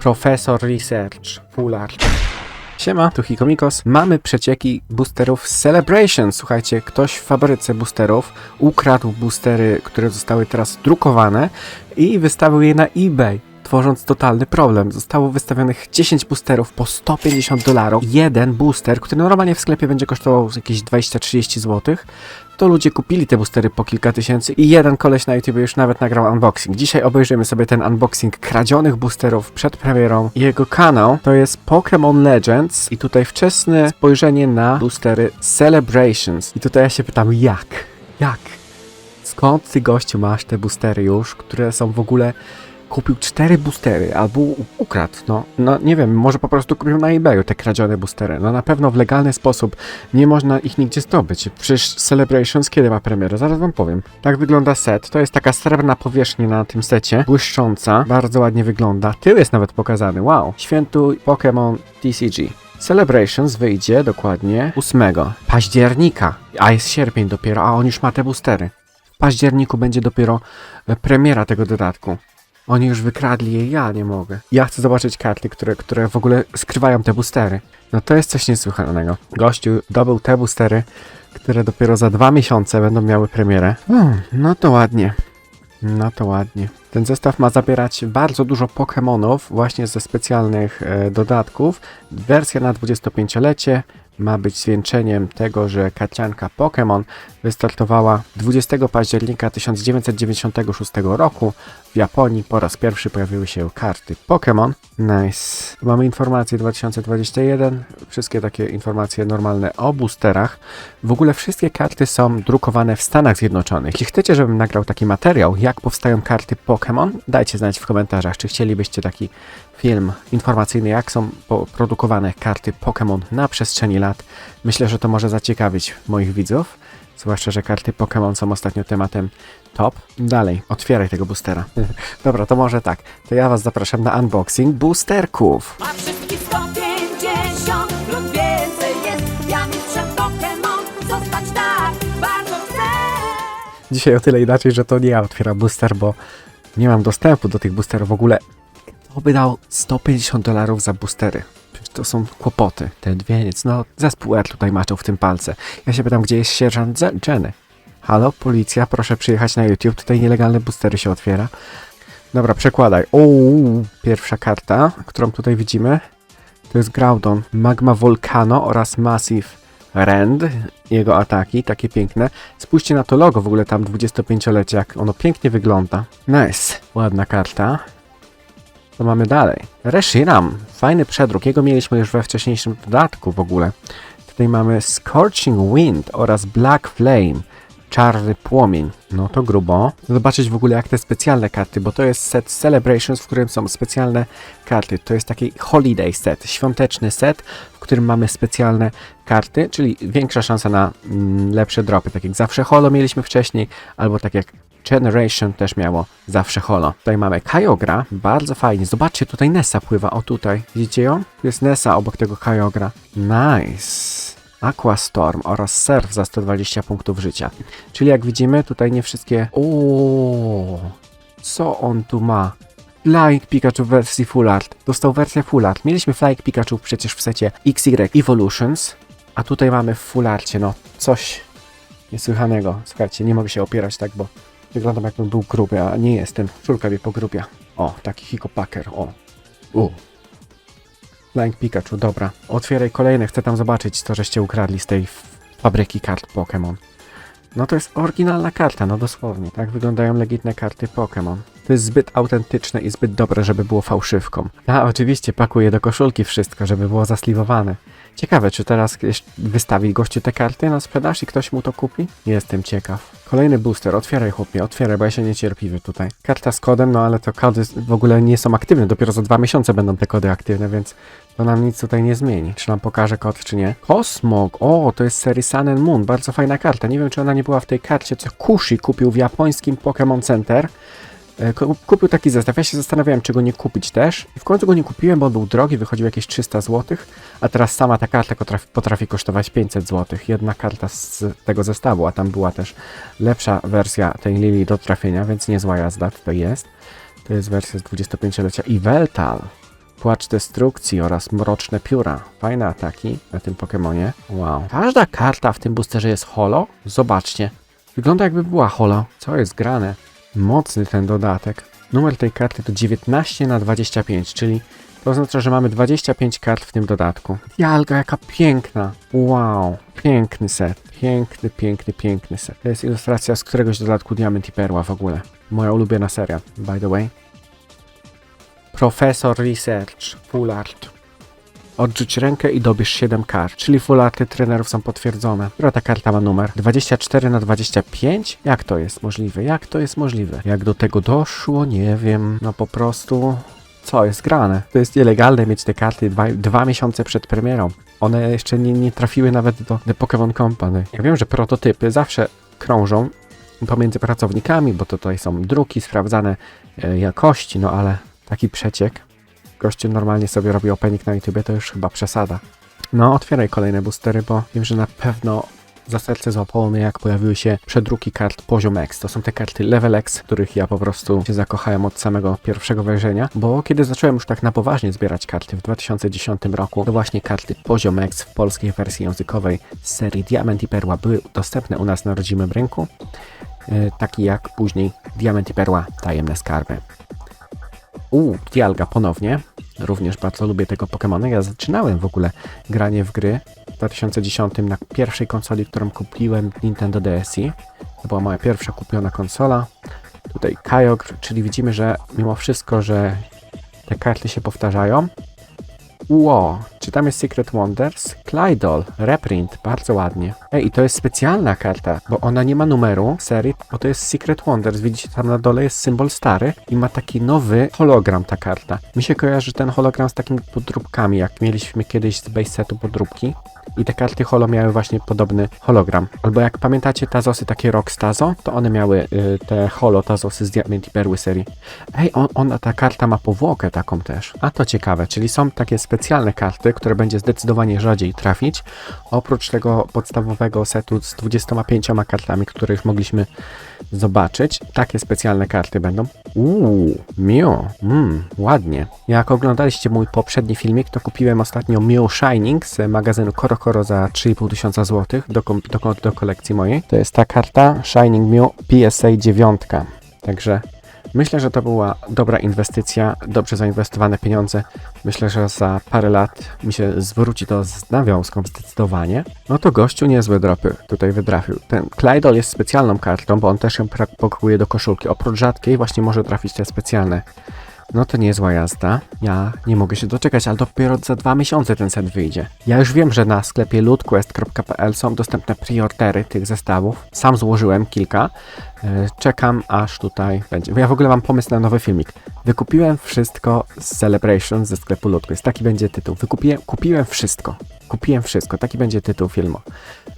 Profesor Research, Art. Siema, tu Hikomikos. Mamy przecieki boosterów Celebration. Słuchajcie, ktoś w fabryce boosterów ukradł boostery, które zostały teraz drukowane i wystawił je na eBay. Tworząc totalny problem. Zostało wystawionych 10 boosterów po 150 dolarów. Jeden booster, który normalnie w sklepie będzie kosztował jakieś 20-30 zł, to ludzie kupili te boostery po kilka tysięcy i jeden koleś na YouTube już nawet nagrał unboxing. Dzisiaj obejrzymy sobie ten unboxing kradzionych boosterów przed premierą. Jego kanał to jest Pokémon Legends i tutaj wczesne spojrzenie na boostery Celebrations. I tutaj ja się pytam, jak? Jak? Skąd ty gościu masz te boostery już, które są w ogóle kupił cztery boostery albo ukradł, no, no nie wiem, może po prostu kupił na eBayu te kradzione boostery. No na pewno w legalny sposób nie można ich nigdzie zdobyć. Przecież Celebrations kiedy ma premierę? Zaraz wam powiem. Tak wygląda set. To jest taka srebrna powierzchnia na tym secie, błyszcząca, bardzo ładnie wygląda. Tył jest nawet pokazany, wow. Świętuj Pokémon TCG. Celebrations wyjdzie dokładnie 8 października, a jest sierpień dopiero, a on już ma te boostery. W październiku będzie dopiero e, premiera tego dodatku. Oni już wykradli je, ja nie mogę. Ja chcę zobaczyć karty, które, które w ogóle skrywają te boostery. No to jest coś niesłychanego. Gościu dobył te boostery, które dopiero za dwa miesiące będą miały premierę. Hmm, no to ładnie. No to ładnie. Ten zestaw ma zawierać bardzo dużo Pokémonów, właśnie ze specjalnych e, dodatków. Wersja na 25-lecie ma być zwieńczeniem tego, że karcianka Pokémon wystartowała 20 października 1996 roku. Japonii po raz pierwszy pojawiły się karty Pokémon. Nice. Mamy informacje 2021, wszystkie takie informacje normalne o boosterach. W ogóle wszystkie karty są drukowane w Stanach Zjednoczonych. Jeśli chcecie, żebym nagrał taki materiał, jak powstają karty Pokémon, dajcie znać w komentarzach, czy chcielibyście taki film informacyjny, jak są produkowane karty Pokémon na przestrzeni lat. Myślę, że to może zaciekawić moich widzów. Zwłaszcza, że karty Pokémon są ostatnio tematem top. Dalej, otwieraj tego boostera. Dobra, to może tak. To ja was zapraszam na unboxing boosterków. A wszystkich 150 lub więcej jest Ja mistrzem Pokémon zostać tak bardzo chcę Dzisiaj o tyle inaczej, że to nie ja otwieram booster, bo nie mam dostępu do tych boosterów w ogóle. Kto by dał 150 dolarów za boostery? To są kłopoty. Ten wieniec, no zespół R tutaj maczał w tym palce. Ja się pytam, gdzie jest sierżant Je- Jenny? Halo, policja, proszę przyjechać na YouTube, tutaj nielegalne boostery się otwiera. Dobra, przekładaj. Uuu, pierwsza karta, którą tutaj widzimy, to jest Groudon, Magma Volcano oraz Massive Rend. Jego ataki, takie piękne. Spójrzcie na to logo w ogóle tam 25-lecie, jak ono pięknie wygląda. Nice, ładna karta. Co mamy dalej? Reshiram, fajny przedruk. Jego mieliśmy już we wcześniejszym dodatku w ogóle. Tutaj mamy Scorching Wind oraz Black Flame. Czarny płomień. No to grubo. Zobaczyć w ogóle jak te specjalne karty, bo to jest set Celebrations, w którym są specjalne karty. To jest taki holiday set, świąteczny set, w którym mamy specjalne karty, czyli większa szansa na mm, lepsze dropy. Tak jak zawsze holo mieliśmy wcześniej, albo tak jak Generation też miało zawsze holo. Tutaj mamy Kyogre, bardzo fajnie. Zobaczcie, tutaj Nessa pływa, o tutaj. Widzicie ją? Jest Nessa obok tego Kyogre. Nice. Aquastorm oraz Surf za 120 punktów życia. Czyli jak widzimy, tutaj nie wszystkie... O, Co on tu ma? Flying Pikachu w wersji Full Art. Dostał wersję Full Art. Mieliśmy Flying Pikachu przecież w secie XY Evolutions, a tutaj mamy w Full Arcie, no coś niesłychanego. Słuchajcie, nie mogę się opierać tak, bo wyglądam jakbym był gruby, a nie jestem. Czulka mnie pogrubia. O, taki hikopaker, o. U. Flying Pikachu, dobra. Otwieraj kolejne, chcę tam zobaczyć, co żeście ukradli z tej fabryki kart Pokémon. No to jest oryginalna karta, no dosłownie. Tak wyglądają legitne karty Pokémon. To jest zbyt autentyczne i zbyt dobre, żeby było fałszywką. A oczywiście pakuję do koszulki wszystko, żeby było zasliwowane. Ciekawe, czy teraz wystawi gościu te karty na sprzedaż i ktoś mu to kupi? Jestem ciekaw. Kolejny booster, otwieraj chłopie, otwieraj, bo ja się niecierpliwy tutaj. Karta z kodem, no ale to kody w ogóle nie są aktywne, dopiero za dwa miesiące będą te kody aktywne, więc to nam nic tutaj nie zmieni. Czy nam pokaże kod, czy nie? Kosmog, o, to jest serii Sun and Moon, bardzo fajna karta. Nie wiem, czy ona nie była w tej karcie, co Kushi kupił w japońskim Pokémon Center. E, ku- Kupił taki zestaw. Ja się zastanawiałem, czy go nie kupić też. I w końcu go nie kupiłem, bo on był drogi, wychodził jakieś 300 zł. A teraz sama ta karta potrafi, kosztować 500 zł. Jedna karta z tego zestawu, a tam była też lepsza wersja tej Lili do trafienia, więc niezła jazda tutaj jest. To jest wersja z 25-lecia. I Veltal. Płacz destrukcji oraz mroczne pióra. Fajne ataki na tym Pokemonie. Wow. Każda karta w tym boosterze jest holo? Zobaczcie. Wygląda jakby była holo. Co jest grane? Mocny ten dodatek. Numer tej karty to 19 na 25, czyli to oznacza, że mamy 25 kart w tym dodatku. Jalga, jaka piękna! Wow, piękny set. Piękny, piękny, piękny set. To jest ilustracja z któregoś dodatku Diamant i Perła w ogóle. Moja ulubiona seria, by the way. Profesor Research, Full Art. Odrzuć rękę i dobierz 7 kart, czyli full arty trenerów są potwierdzone. Która ta karta ma numer? 24 na 25? Jak to jest możliwe? Jak to jest możliwe? Jak do tego doszło? Nie wiem. No po prostu... Co jest grane? To jest nielegalne mieć te karty dwa, dwa miesiące przed premierą. One jeszcze nie, nie trafiły nawet do The Pokémon Company. Ja wiem, że prototypy zawsze krążą pomiędzy pracownikami, bo tutaj są druki sprawdzane e, jakości, no ale taki przeciek. Gościu normalnie sobie robi opening na YouTube, to już chyba przesada. No, otwieraj kolejne boostery, bo wiem, że na pewno za serce złapało mnie, jak pojawiły się przedruki kart Poziom X. To są te karty Level X, których ja po prostu się zakochałem od samego pierwszego wejrzenia, bo kiedy zacząłem już tak na poważnie zbierać karty w 2010 roku, to właśnie karty Poziom X w polskiej wersji językowej z serii Diament i Perła były dostępne u nas na rodzimym rynku, e, taki jak później Diament i Perła Tajemne Skarby. U, Dialga ponownie. Również bardzo lubię tego Pokemona. Ja zaczynałem w ogóle granie w gry w 2010 na pierwszej konsoli, którą kupiłem Nintendo DSi. To była moja pierwsza kupiona konsola. Tutaj Kyogre, czyli widzimy, że mimo wszystko, że te karty się powtarzają. Ło, czy tam jest Secret Wonders? Klydol, reprint, bardzo ładnie. Ej, i to jest specjalna karta, bo ona nie ma numeru serii, bo to jest Secret Wonders. Widzicie, tam na dole jest symbol stary i ma taki nowy hologram ta karta. Mi się kojarzy ten hologram z takimi podróbkami, jak mieliśmy kiedyś z base setu podróbki. I te karty holo miały właśnie podobny hologram. Albo jak pamiętacie Tazosy takie Rock Stazo, to one miały y, te holo Tazosy z Diament i Perły serii. Ej, on, ona, ta karta ma powłokę taką też. A to ciekawe, czyli są takie specjalne karty, które będzie zdecydowanie rzadziej trafić. Oprócz tego podstawowego setu z 25 kartami, które już mogliśmy zobaczyć, takie specjalne karty będą. Uuu, Mew, mm, ładnie. Jak oglądaliście mój poprzedni filmik, to kupiłem ostatnio Mew Shining z magazynu Koro za 3,5 tysiąca złotych do, do, do kolekcji mojej. To jest ta karta Shining Mew PSA 9. Także myślę, że to była dobra inwestycja, dobrze zainwestowane pieniądze. Myślę, że za parę lat mi się zwróci to z nawiązką zdecydowanie. No to gościu niezłe dropy tutaj wytrafił. Ten Klydol jest specjalną kartą, bo on też ją pakuje do koszulki. Oprócz rzadkiej właśnie może trafić te specjalne. No to niezła jazda. Ja nie mogę się doczekać, ale dopiero za dwa miesiące ten set wyjdzie. Ja już wiem, że na sklepie lootquest.pl są dostępne preordery tych zestawów. Sam złożyłem kilka. E, Czekam aż tutaj będzie. Ja w ogóle mam pomysł na nowy filmik. Wykupiłem wszystko z Celebration ze sklepu Lootquest. Taki będzie tytuł. Wykupiłem, kupiłem wszystko. Kupiłem wszystko. Taki będzie tytuł filmu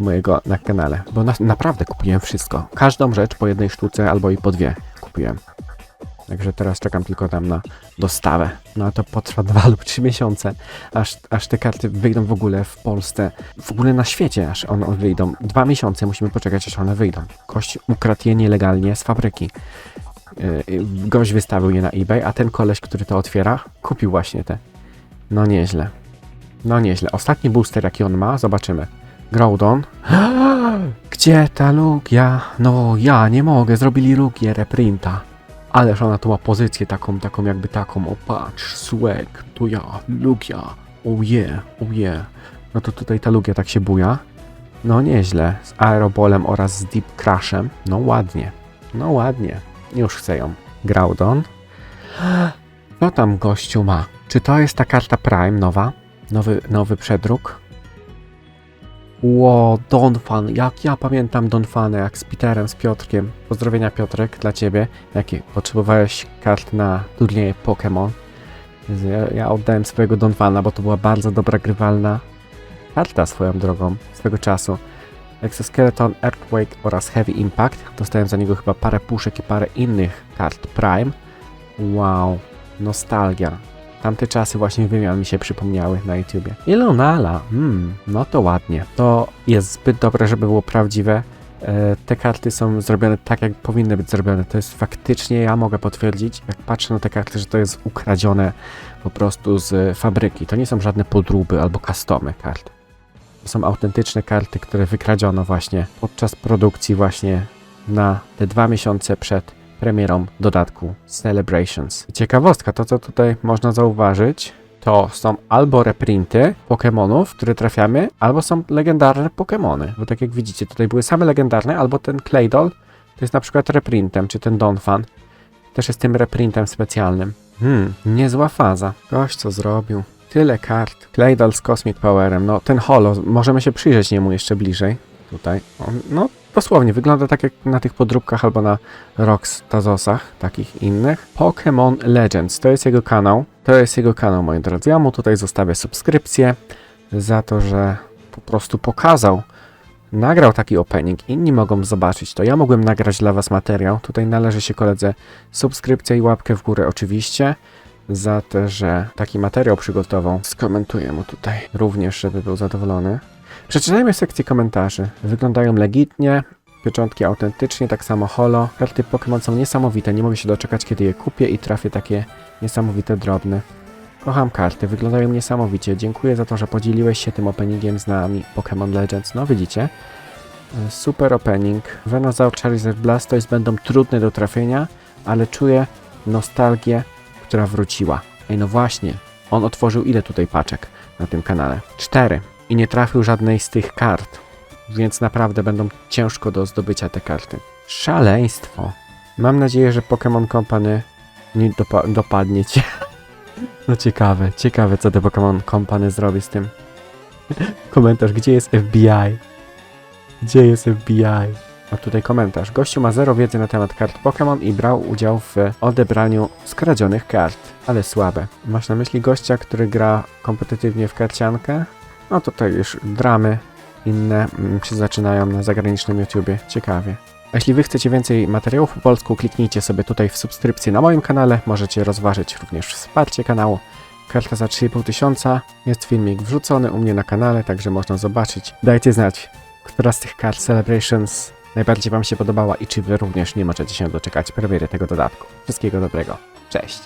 mojego na kanale. Bo na, naprawdę kupiłem wszystko. Każdą rzecz po jednej sztuce albo i po dwie kupiłem. Także teraz czekam tylko tam na dostawę. No a to potrwa dwa lub trzy miesiące, aż, aż te karty wyjdą w ogóle w Polsce, w ogóle na świecie, aż one wyjdą. Dwa miesiące musimy poczekać, aż one wyjdą. Gość ukradł je nielegalnie z fabryki. Yy, gość wystawił je na eBay, a ten koleś, który to otwiera, kupił właśnie te. No nieźle. No nieźle. Ostatni booster, jaki on ma, zobaczymy. Groudon. Gdzie ta Lugia? No ja nie mogę, zrobili Lugię reprinta. Ależ ona tu ma pozycję taką, taką jakby taką, o patrz, swag, to ja, Lugia, oh yeah, oh yeah. No to tutaj ta Lugia tak się buja. No nieźle, z Aerobolem oraz z Deep Crashem. No ładnie, no ładnie. Już chcę ją. Groudon. Co tam gościu ma? Czy to jest ta karta Prime nowa? Nowy, nowy przedruk? Ło, Donfan, jak ja pamiętam Donfanę, jak z Peterem, z Piotrkiem. Pozdrowienia Piotrek dla ciebie, jakie potrzebowałeś kart na turnieje Pokémon. Ja, ja oddałem swojego Donfana, bo to była bardzo dobra grywalna karta swoją drogą, swego czasu. Exoskeleton, Earthquake oraz Heavy Impact. Dostałem za niego chyba parę puszek i parę innych kart Prime. Wow, nostalgia. Tamte czasy właśnie wymian mi się przypomniały na YouTubie. Ilonala, hmm, no to ładnie. To jest zbyt dobre, żeby było prawdziwe. E, te karty są zrobione tak, jak powinny być zrobione. To jest faktycznie, ja mogę potwierdzić, jak patrzę na te karty, że to jest ukradzione po prostu z fabryki. To nie są żadne podróby albo customy kart. To są autentyczne karty, które wykradziono właśnie podczas produkcji właśnie na te dwa miesiące przed premierą dodatku Celebrations. Ciekawostka, to co tutaj można zauważyć, to są albo reprinty Pokémonów, które trafiamy, albo są legendarne Pokémony. Bo tak jak widzicie, tutaj były same legendarne, albo ten Claydol to jest na przykład reprintem, czy ten Donphan też jest tym reprintem specjalnym. Hmm, niezła faza. Gość co zrobił. Tyle kart. Claydol z Cosmic Powerem. No, ten holo, możemy się przyjrzeć niemu jeszcze bliżej. Tutaj. On, no, dosłownie, wygląda tak jak na tych podróbkach albo na Rox Tazosach, takich innych. Pokémon Legends, to jest jego kanał. To jest jego kanał, moi drodzy. Ja mu tutaj zostawię subskrypcję za to, że po prostu pokazał, nagrał taki opening, inni mogą zobaczyć to. Ja mogłem nagrać dla Was materiał. Tutaj należy się koledze subskrypcja i łapkę w górę oczywiście za to, że taki materiał przygotował. Skomentuję mu tutaj również, żeby był zadowolony. Przeczytajmy sekcję komentarzy. Wyglądają legitnie, pieczątki autentycznie, tak samo holo. Karty Pokémon są niesamowite, nie mogę się doczekać kiedy je kupię i trafię takie niesamowite drobne. Kocham karty, wyglądają niesamowicie. Dziękuję za to, że podzieliłeś się tym openingiem z nami Pokémon Legends. No widzicie? E, Super opening. Venusaur, Charizard, Blastoise będą trudne do trafienia, ale czuję nostalgię, która wróciła. Ej, no właśnie, on otworzył ile tutaj paczek na tym kanale? Cztery. I nie trafił żadnej z tych kart. Więc naprawdę będą ciężko do zdobycia te karty. Szaleństwo. Mam nadzieję, że Pokémon Company nie dopa- dopadnie cię. No ciekawe, ciekawe co te Pokémon Company zrobi z tym. Komentarz, gdzie jest FBI? Gdzie jest FBI? A tutaj komentarz. Gościu ma zero wiedzy na temat kart Pokémon i brał udział w odebraniu skradzionych kart. Ale słabe. Masz na myśli gościa, który gra kompetytywnie w karciankę? No tutaj już dramy inne mm, się zaczynają na zagranicznym YouTubie. Ciekawie. A jeśli wy chcecie więcej materiałów po polsku, kliknijcie sobie tutaj w subskrypcję na moim kanale. Możecie rozważyć również wsparcie kanału. Karta za 3,5 tysiąca. Jest filmik wrzucony u mnie na kanale, także można zobaczyć. Dajcie znać, która z tych kart Celebrations najbardziej wam się podobała i czy wy również nie możecie się doczekać premiery tego dodatku. Wszystkiego dobrego. Cześć!